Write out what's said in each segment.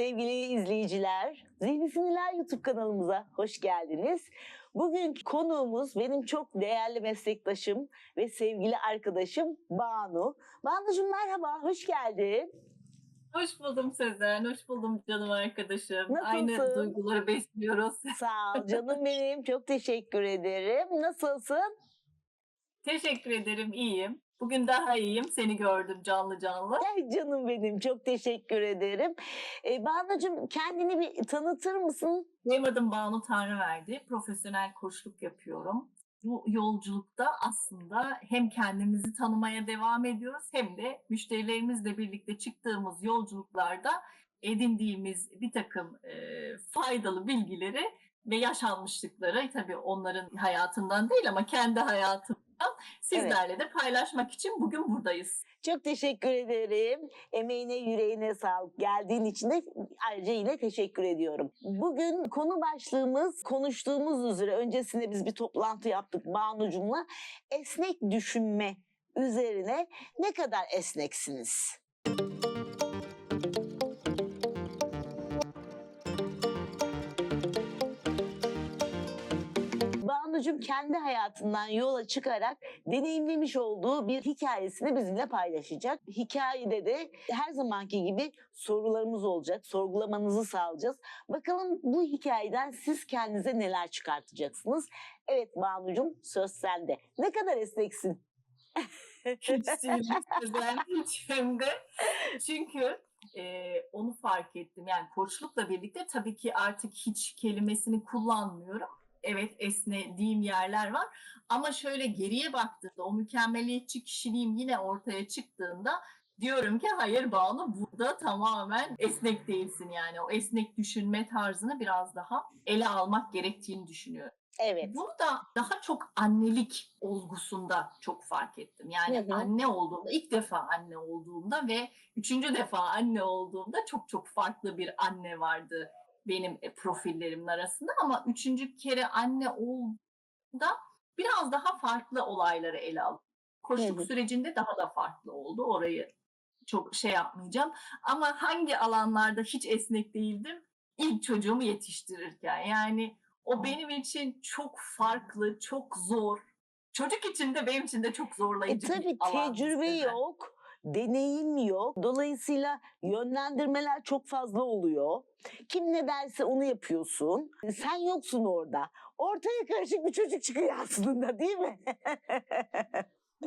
sevgili izleyiciler. Zihni Sinirler YouTube kanalımıza hoş geldiniz. Bugün konuğumuz benim çok değerli meslektaşım ve sevgili arkadaşım Banu. Banucuğum merhaba, hoş geldin. Hoş buldum Sezen, hoş buldum canım arkadaşım. Nasılsın? Aynı duyguları besliyoruz. Sağ ol canım benim, çok teşekkür ederim. Nasılsın? Teşekkür ederim, iyiyim. Bugün daha iyiyim, seni gördüm canlı canlı. Ay canım benim, çok teşekkür ederim. Ee, Banucuğum kendini bir tanıtır mısın? Benim adım Banu Tanrıverdi, profesyonel koçluk yapıyorum. Bu yolculukta aslında hem kendimizi tanımaya devam ediyoruz hem de müşterilerimizle birlikte çıktığımız yolculuklarda edindiğimiz bir takım e, faydalı bilgileri ve yaşanmışlıkları tabii onların hayatından değil ama kendi hayatımdan sizlerle de paylaşmak için bugün buradayız. Çok teşekkür ederim. Emeğine, yüreğine sağlık. Geldiğin için de ayrıca yine teşekkür ediyorum. Bugün konu başlığımız konuştuğumuz üzere öncesinde biz bir toplantı yaptık Banucum'la. Esnek düşünme üzerine ne kadar esneksiniz? Banucum kendi hayatından yola çıkarak deneyimlemiş olduğu bir hikayesini bizimle paylaşacak. Hikayede de her zamanki gibi sorularımız olacak. Sorgulamanızı sağlayacağız. Bakalım bu hikayeden siz kendinize neler çıkartacaksınız? Evet Banucum söz sende. Ne kadar esneksin? Hiç hem de. Çünkü e, onu fark ettim. Yani koçlukla birlikte tabii ki artık hiç kelimesini kullanmıyorum. Evet esnediğim yerler var. Ama şöyle geriye baktığımda o mükemmeliyetçi kişiliğim yine ortaya çıktığında diyorum ki hayır Banu burada tamamen esnek değilsin yani. O esnek düşünme tarzını biraz daha ele almak gerektiğini düşünüyorum. Evet. Burada daha çok annelik olgusunda çok fark ettim. Yani Hı hı. anne olduğumda, ilk defa anne olduğumda ve üçüncü defa anne olduğumda çok çok farklı bir anne vardı benim e, profillerimin arasında. Ama üçüncü kere anne olduğumda biraz daha farklı olayları ele aldım. Koşuk hı. sürecinde daha da farklı oldu. Orayı çok şey yapmayacağım. Ama hangi alanlarda hiç esnek değildim? İlk çocuğumu yetiştirirken. Yani o benim için çok farklı, çok zor. Çocuk için de benim için de çok E zorlayıcı tabii bir alan. tecrübe yok, deneyim yok. Dolayısıyla yönlendirmeler çok fazla oluyor. Kim ne derse onu yapıyorsun. Sen yoksun orada. Ortaya karışık bir çocuk çıkıyor aslında değil mi?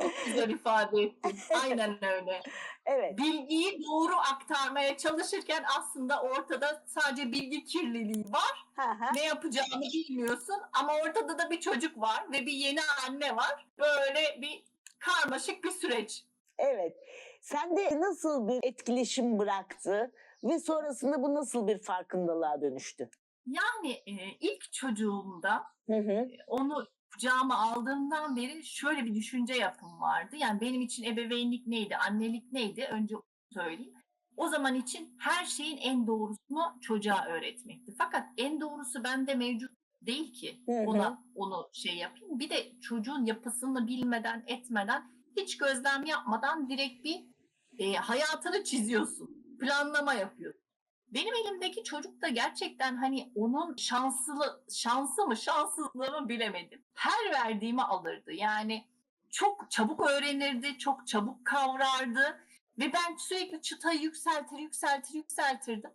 Çok güzel ifade ettin. Aynen öyle. evet. Bilgiyi doğru aktarmaya çalışırken aslında ortada sadece bilgi kirliliği var. Ne yapacağını bilmiyorsun ama ortada da bir çocuk var ve bir yeni anne var. Böyle bir karmaşık bir süreç. Evet. Sende nasıl bir etkileşim bıraktı ve sonrasında bu nasıl bir farkındalığa dönüştü? Yani e, ilk çocuğumda Hı hı. onu kucağıma aldığımdan beri şöyle bir düşünce yapım vardı. Yani benim için ebeveynlik neydi, annelik neydi? Önce söyleyeyim. O zaman için her şeyin en doğrusunu çocuğa öğretmekti. Fakat en doğrusu bende mevcut değil ki ona onu şey yapayım. Bir de çocuğun yapısını bilmeden etmeden hiç gözlem yapmadan direkt bir e, hayatını çiziyorsun. Planlama yapıyorsun. Benim elimdeki çocuk da gerçekten hani onun şanslı şansı mı şanssızlığı mı bilemedim. Her verdiğimi alırdı. Yani çok çabuk öğrenirdi, çok çabuk kavrardı ve ben sürekli çıtayı yükseltir, yükseltir, yükseltirdim.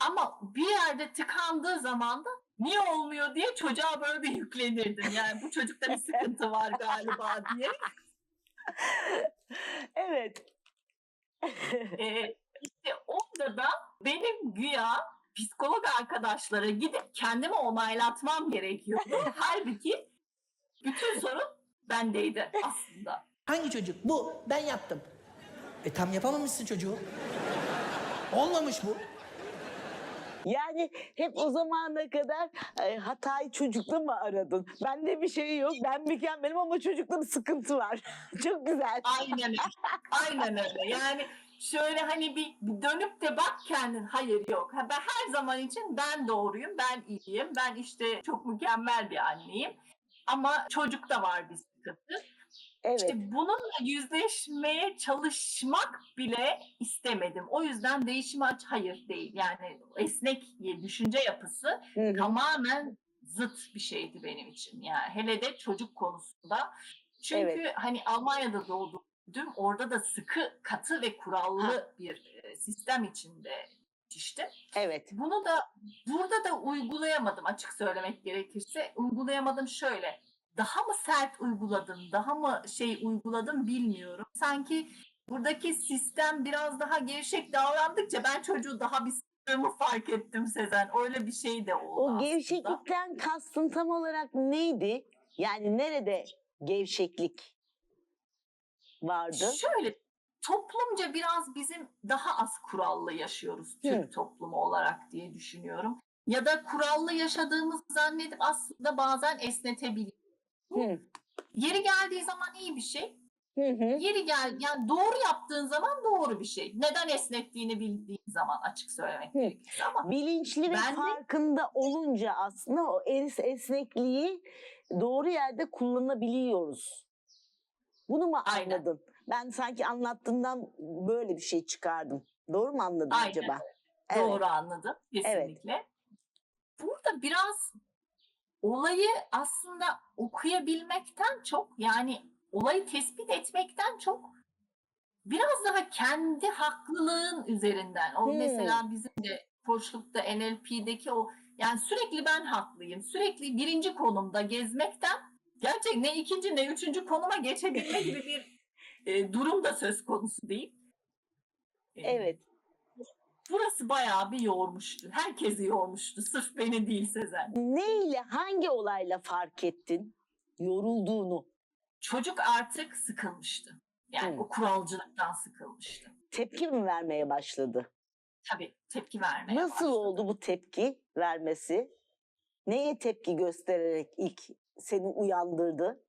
Ama bir yerde tıkandığı zaman da niye olmuyor diye çocuğa böyle bir yüklenirdim. Yani bu çocukta bir sıkıntı var galiba diye. Evet. Ee, işte orada da benim güya psikolog arkadaşlara gidip kendimi onaylatmam gerekiyordu. Halbuki bütün sorun bendeydi aslında. Hangi çocuk? Bu. Ben yaptım. E tam yapamamışsın çocuğu. Olmamış bu. Yani hep o zamana kadar e, hatayı çocukta mı aradın? Bende bir şey yok, ben mükemmelim ama çocukta bir sıkıntı var. Çok güzel. Aynen öyle. Aynen öyle. Yani şöyle hani bir, dönüp de bak kendin. Hayır yok. Ben her zaman için ben doğruyum, ben iyiyim, ben işte çok mükemmel bir anneyim. Ama çocukta var bir sıkıntı. Evet. İşte bununla yüzleşmeye çalışmak bile istemedim. O yüzden değişime aç hayır değil. Yani esnek düşünce yapısı Hı hı. tamamen zıt bir şeydi benim için. Yani hele de çocuk konusunda. Çünkü Evet. hani Almanya'da doğdum. Orada da sıkı, katı ve kurallı bir e, sistem içinde yetiştim. Evet. Bunu da burada da uygulayamadım açık söylemek gerekirse. Uygulayamadım şöyle. Daha mı sert uyguladım, daha mı şey uyguladım bilmiyorum. Sanki buradaki sistem biraz daha gevşek davrandıkça ben çocuğu daha bir sıktığımı fark ettim Sezen. Öyle bir şey de oldu O aslında. gevşeklikten kastın tam olarak neydi? Yani nerede gevşeklik vardı? Şöyle toplumca biraz bizim daha az kurallı yaşıyoruz Türk Hı. toplumu olarak diye düşünüyorum. Ya da kurallı yaşadığımızı zannedip aslında bazen esnetebiliyoruz. Hı. Yeri geldiği zaman iyi bir şey. Hı hı. Yeri gel yani doğru yaptığın zaman doğru bir şey. Neden esnettiğini bildiğin zaman açık söylemek Hı. gerekirse ama Bilinçli ve Ben de- farkında olunca aslında o es esnekliği doğru yerde kullanabiliyoruz. Bunu mu Aynen. anladın? Ben sanki anlattığından böyle bir şey çıkardım. Doğru mu anladım Aynen. acaba? Evet. doğru anladım kesinlikle. Burada biraz olayı aslında okuyabilmekten çok yani olayı tespit etmekten çok biraz daha kendi haklılığın üzerinden. O Hmm. mesela bizim de koçlukta NLP'deki o yani sürekli ben haklıyım. Sürekli birinci konumda gezmekten gerçek ne ikinci ne üçüncü konuma geçebilme gibi bir e, durum da söz konusu değil. E, Evet. Burası bayağı bir yormuştu. Herkesi yormuştu. Sırf beni değil Sezen. Neyle, hangi olayla fark ettin yorulduğunu? Çocuk artık sıkılmıştı. Yani Hı. o kuralcılıktan sıkılmıştı. Tepki mi vermeye başladı? Tabii tepki vermeye Nasıl başladı. oldu bu tepki vermesi? Neye tepki göstererek ilk seni uyandırdı?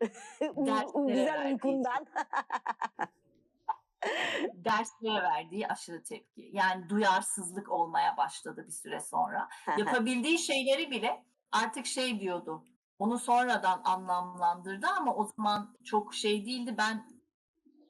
Güzel uykundan. Derslere verdiği aşırı tepki. Yani duyarsızlık olmaya başladı bir süre sonra. Yapabildiği şeyleri bile artık şey diyordu. Onu sonradan anlamlandırdı ama o zaman çok şey değildi. Ben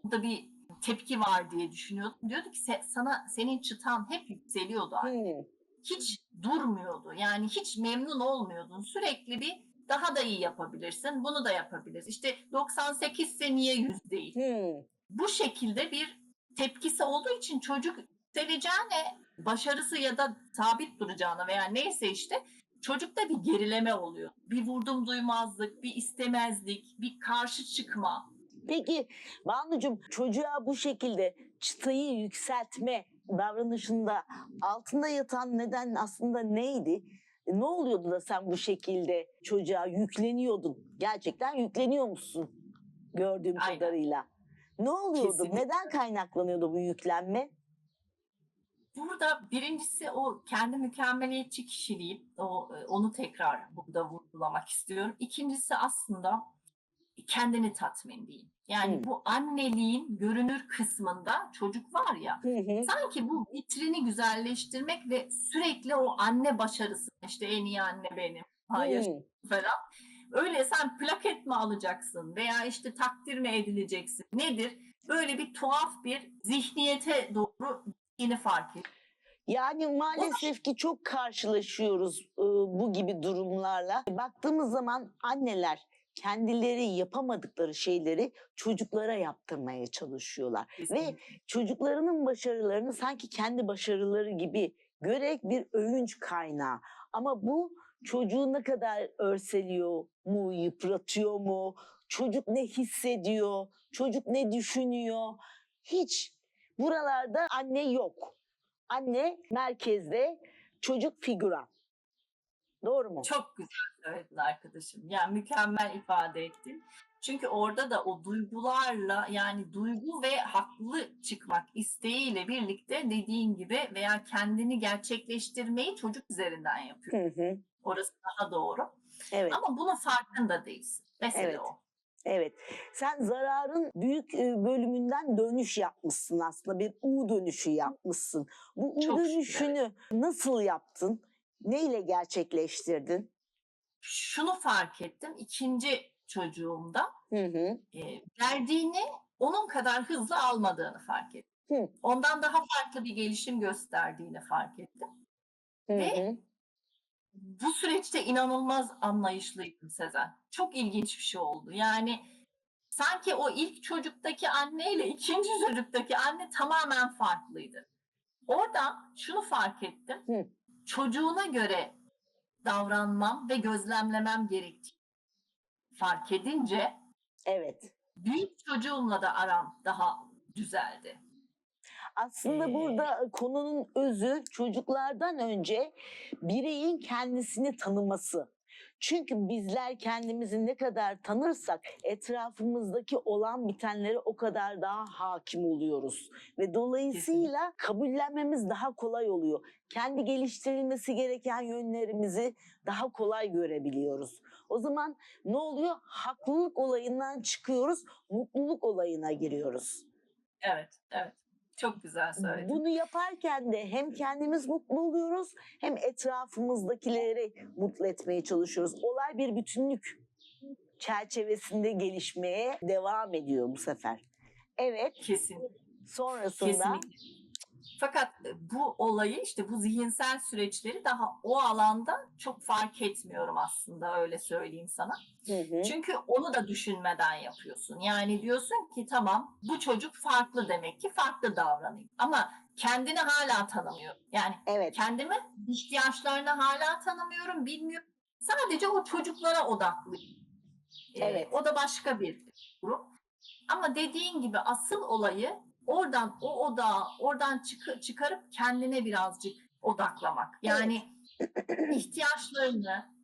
burada bir tepki var diye düşünüyordum. Diyordu ki "Se- sana senin çıtan hep yükseliyordu. Hmm, hiç durmuyordu. Yani hiç memnun olmuyordun. Sürekli bir daha da iyi yapabilirsin. Bunu da yapabilirsin. İşte 98 ise niye 100 değil? hmm. Bu şekilde bir tepkisi olduğu için çocuk yükseleceğine başarısı ya da sabit duracağına veya neyse işte çocukta bir gerileme oluyor. Bir vurdum duymazlık, bir istemezlik, bir karşı çıkma. Peki Banucuğum çocuğa bu şekilde çıtayı yükseltme davranışında altında yatan neden aslında neydi? Ne oluyordu da sen bu şekilde çocuğa yükleniyordun? Gerçekten yükleniyor musun gördüğüm Aynen. kadarıyla? Ne oluyordu? Kesinlikle. Neden kaynaklanıyordu bu yüklenme? Burada birincisi o kendi mükemmeliyetçi kişiliği, o e, onu tekrar burada vurgulamak istiyorum. İkincisi aslında kendini tatmin değil. Yani Hmm. bu anneliğin görünür kısmında çocuk var ya, hı. sanki bu vitrini güzelleştirmek ve sürekli o anne başarısı, işte en iyi anne benim, hayır Hmm. falan. Öyle sen plaket mi alacaksın veya işte takdir mi edileceksin? Nedir? Böyle bir tuhaf bir zihniyete doğru yeni fark et. Yani maalesef ki çok karşılaşıyoruz e, bu gibi durumlarla. Baktığımız zaman anneler kendileri yapamadıkları şeyleri çocuklara yaptırmaya çalışıyorlar. Ve çocuklarının başarılarını sanki kendi başarıları gibi görerek bir övünç kaynağı. Ama bu çocuğu ne kadar örseliyor mu, yıpratıyor mu? Çocuk ne hissediyor? Çocuk ne düşünüyor? Hiç. Buralarda anne yok. Anne merkezde, çocuk figüran. Doğru mu? Çok güzel söyledin arkadaşım. Yani mükemmel ifade ettin. Çünkü orada da o duygularla yani duygu ve haklı çıkmak isteğiyle birlikte dediğin gibi veya kendini gerçekleştirmeyi çocuk üzerinden yapıyor. Hı hı. Orası daha doğru. Evet. Ama bunun farkında değilsin. Mesele Evet. o. Evet. Sen zararın büyük e, bölümünden dönüş yapmışsın aslında. Bir U dönüşü yapmışsın. Bu U Çok şükür, dönüşünü nasıl yaptın? Neyle gerçekleştirdin? Şunu fark ettim. İkinci çocuğumda Hı hı. e, verdiğini onun kadar hızlı almadığını fark ettim. Hı. Ondan daha farklı bir gelişim gösterdiğini fark ettim. Hı Ve- hı. Bu süreçte inanılmaz anlayışlıydım Sezen. Çok ilginç bir şey oldu. Yani sanki o ilk çocuktaki anneyle ikinci çocuktaki anne tamamen farklıydı. Orada şunu fark ettim. Hı. Çocuğuna göre davranmam ve gözlemlemem gerektiğini fark edince Evet. büyük çocuğumla da aram daha düzeldi. Aslında Ee, burada konunun özü çocuklardan önce bireyin kendisini tanıması. Çünkü bizler kendimizi ne kadar tanırsak etrafımızdaki olan bitenlere o kadar daha hakim oluyoruz. Ve dolayısıyla kabullenmemiz daha kolay oluyor. Kendi geliştirilmesi gereken yönlerimizi daha kolay görebiliyoruz. O zaman ne oluyor? Haklılık olayından çıkıyoruz, mutluluk olayına giriyoruz. Evet, evet. Çok güzel söyledin. Bunu yaparken de hem kendimiz mutlu oluyoruz hem etrafımızdakileri mutlu etmeye çalışıyoruz. Olay bir bütünlük çerçevesinde gelişmeye devam ediyor bu sefer. Evet, Kesin. sonrasında Kesinlikle. Fakat e, bu olayı işte bu zihinsel süreçleri daha o alanda çok fark etmiyorum aslında öyle söyleyeyim sana. Hı hı, Çünkü onu da düşünmeden yapıyorsun. Yani diyorsun ki tamam bu çocuk farklı demek ki farklı davranıyor. Ama kendini hala tanımıyor. Yani evet, kendimi ihtiyaçlarını hala tanımıyorum, bilmiyorum. Sadece o çocuklara odaklıyım. Ee, Evet. O da başka bir durum. Ama dediğin gibi asıl olayı oradan o odağı oradan çık- çıkarıp kendine birazcık odaklamak. Yani ihtiyaçlarını,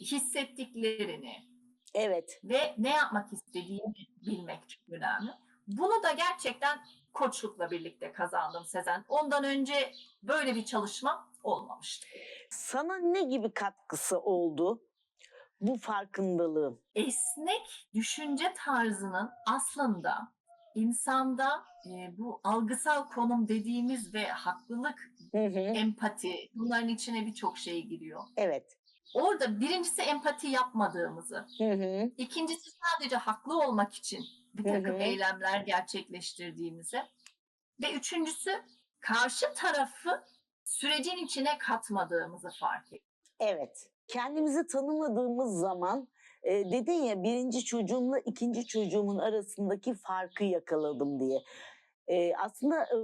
hissettiklerini evet. ve ne yapmak istediğini bilmek çok önemli. Bunu da gerçekten koçlukla birlikte kazandım Sezen. Ondan önce böyle bir çalışma olmamıştı. Sana ne gibi katkısı oldu bu farkındalığın? Esnek düşünce tarzının aslında insanda e, bu algısal konum dediğimiz ve haklılık, Hı hı, empati bunların içine birçok şey giriyor. evet. Orada birincisi empati yapmadığımızı, Hı hı, ikincisi sadece haklı olmak için bir Hı takım hı. eylemler gerçekleştirdiğimizi ve üçüncüsü karşı tarafı sürecin içine katmadığımızı fark ettik. Evet. Kendimizi tanımadığımız zaman e, dedin ya birinci çocuğumla ikinci çocuğumun arasındaki farkı yakaladım diye. E, aslında e,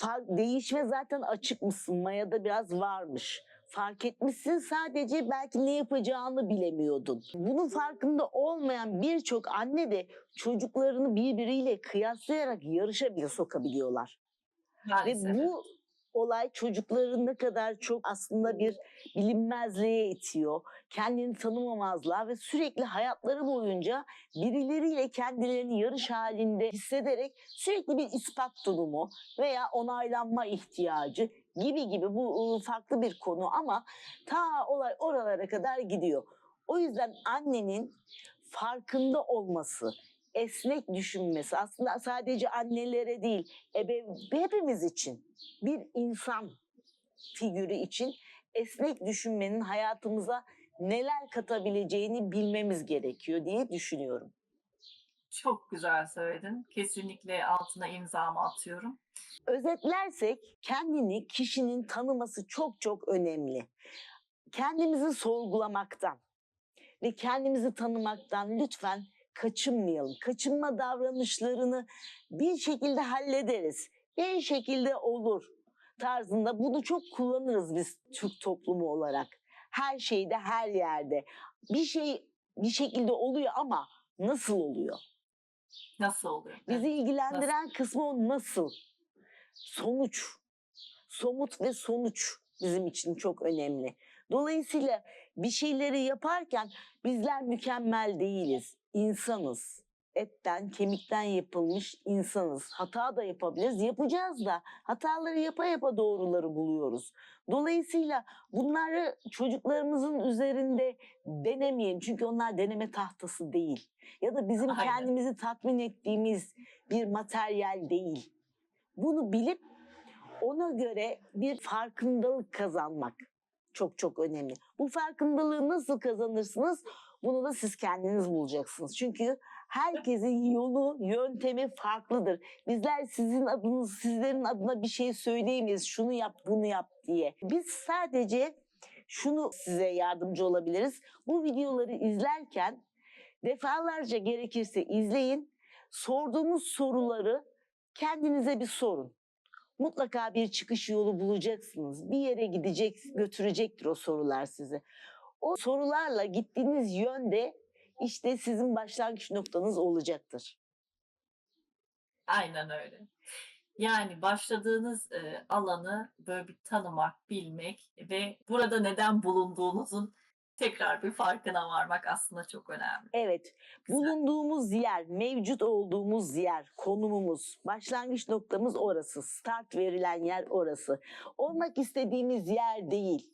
fa- değişme zaten açık mısın? Maya'da biraz varmış. Fark etmişsin sadece belki ne yapacağını bilemiyordun. Bunun farkında olmayan birçok anne de çocuklarını birbiriyle kıyaslayarak yarışa bile sokabiliyorlar. Ve Maalesef. bu olay çocukları ne kadar çok aslında bir bilinmezliğe itiyor. Kendini tanımamazlığa ve sürekli hayatları boyunca birileriyle kendilerini yarış halinde hissederek sürekli bir ispat durumu veya onaylanma ihtiyacı gibi gibi bu ıı, farklı bir konu ama ta olay oralara kadar gidiyor. O yüzden annenin farkında olması, esnek düşünmesi aslında sadece annelere değil, ebe hepimiz için bir insan figürü için esnek düşünmenin hayatımıza neler katabileceğini bilmemiz gerekiyor diye düşünüyorum. Çok güzel söyledin. Kesinlikle altına imzamı atıyorum. Özetlersek kendini kişinin tanıması çok çok önemli. Kendimizi sorgulamaktan ve kendimizi tanımaktan lütfen kaçınmayalım. Kaçınma davranışlarını bir şekilde hallederiz. Bir şekilde olur tarzında bunu çok kullanırız biz Türk toplumu olarak. Her şeyde, her yerde. Bir şey bir şekilde oluyor ama nasıl oluyor? Nasıl oluyor? Bizi ilgilendiren kısmı o nasıl? Sonuç. Somut ve sonuç bizim için çok önemli. Dolayısıyla bir şeyleri yaparken bizler mükemmel değiliz. İnsanız. Etten, kemikten yapılmış insanız. Hata da yapabiliriz. Yapacağız da. Hataları yapa yapa doğruları buluyoruz. Dolayısıyla bunları çocuklarımızın üzerinde denemeyelim. Çünkü onlar deneme tahtası değil. Ya da bizim Aynen. kendimizi tatmin ettiğimiz bir materyal değil. Bunu bilip ona göre bir farkındalık kazanmak çok çok önemli. Bu farkındalığı nasıl kazanırsınız? Bunu da siz kendiniz bulacaksınız. Çünkü herkesin yolu, yöntemi farklıdır. Bizler sizin adınız, sizlerin adına bir şey söyleyemeyiz. Şunu yap, bunu yap diye. Biz sadece şunu size yardımcı olabiliriz. Bu videoları izlerken defalarca gerekirse izleyin. Sorduğumuz soruları kendinize bir sorun. Mutlaka bir çıkış yolu bulacaksınız. Bir yere gidecek, götürecektir o sorular sizi. O sorularla gittiğiniz yönde işte sizin başlangıç noktanız olacaktır. Aynen öyle. Yani başladığınız e, alanı böyle bir tanımak, bilmek ve burada neden bulunduğunuzun tekrar bir farkına varmak aslında çok önemli. Evet, Güzel. bulunduğumuz yer, mevcut olduğumuz yer, konumumuz, başlangıç noktamız orası. Start verilen yer orası. Olmak istediğimiz yer değil.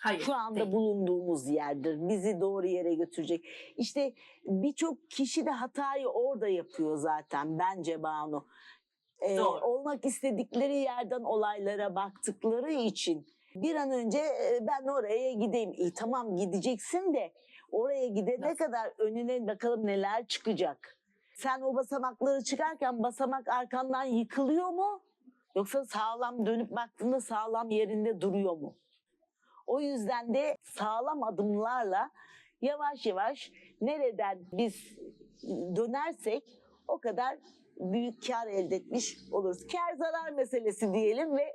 Hayır. Şu anda değil. bulunduğumuz yerdir. Bizi doğru yere götürecek. İşte birçok kişi de hatayı orada yapıyor zaten bence Banu. Ee, Doğru. olmak istedikleri yerden olaylara baktıkları için bir an önce e, ben oraya gideyim. İyi tamam gideceksin de oraya gidene Nasıl? kadar önüne bakalım neler çıkacak. Sen o basamakları çıkarken basamak arkandan yıkılıyor mu? Yoksa sağlam dönüp baktığında sağlam yerinde duruyor mu? O yüzden de sağlam adımlarla yavaş yavaş nereden biz dönersek o kadar büyük kar elde etmiş oluruz. Kar zarar meselesi diyelim ve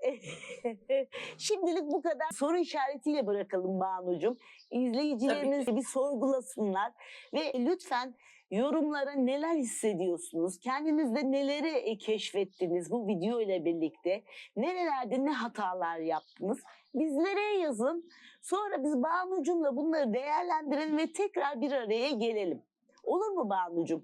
şimdilik bu kadar soru işaretiyle bırakalım Banucuğum. İzleyicilerimiz bir sorgulasınlar ve lütfen yorumlara neler hissediyorsunuz? Kendinizde neleri e, keşfettiniz bu video ile birlikte? Nerelerde ne hatalar yaptınız? Bizlere yazın. Sonra biz Banucuğumla bunları değerlendirelim ve tekrar bir araya gelelim. Olur mu Banucuğum?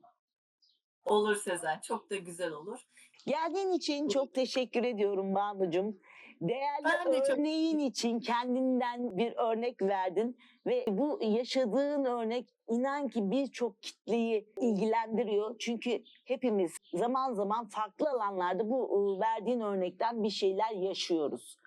Olur Sezen. Çok da güzel olur. Geldiğin için çok teşekkür ediyorum Banucuğum. Değerli Ben de çok- örneğin için kendinden bir örnek verdin ve bu yaşadığın örnek inan ki birçok kitleyi ilgilendiriyor. Çünkü hepimiz zaman zaman farklı alanlarda bu e, verdiğin örnekten bir şeyler yaşıyoruz.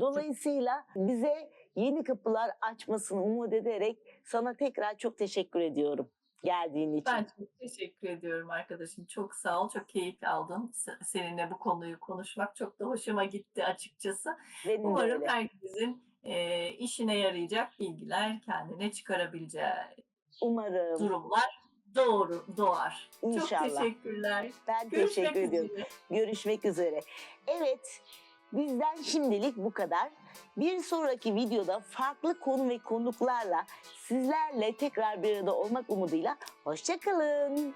Dolayısıyla bize yeni kapılar açmasını umut ederek sana tekrar çok teşekkür ediyorum geldiğin için. Ben çok teşekkür ediyorum arkadaşım. Çok sağ ol. Çok keyif aldım. Se- Seninle bu konuyu konuşmak çok da hoşuma gitti açıkçası. Benim Umarım öyle. herkesin e, işine yarayacak bilgiler kendine çıkarabileceği Umarım. durumlar doğru doğar. İnşallah. Çok teşekkürler. Ben Görüşmek teşekkür ediyorum. üzere. Görüşmek üzere. Evet, bizden şimdilik bu kadar. Bir sonraki videoda farklı konu ve konuklarla sizlerle tekrar bir arada olmak umuduyla hoşçakalın.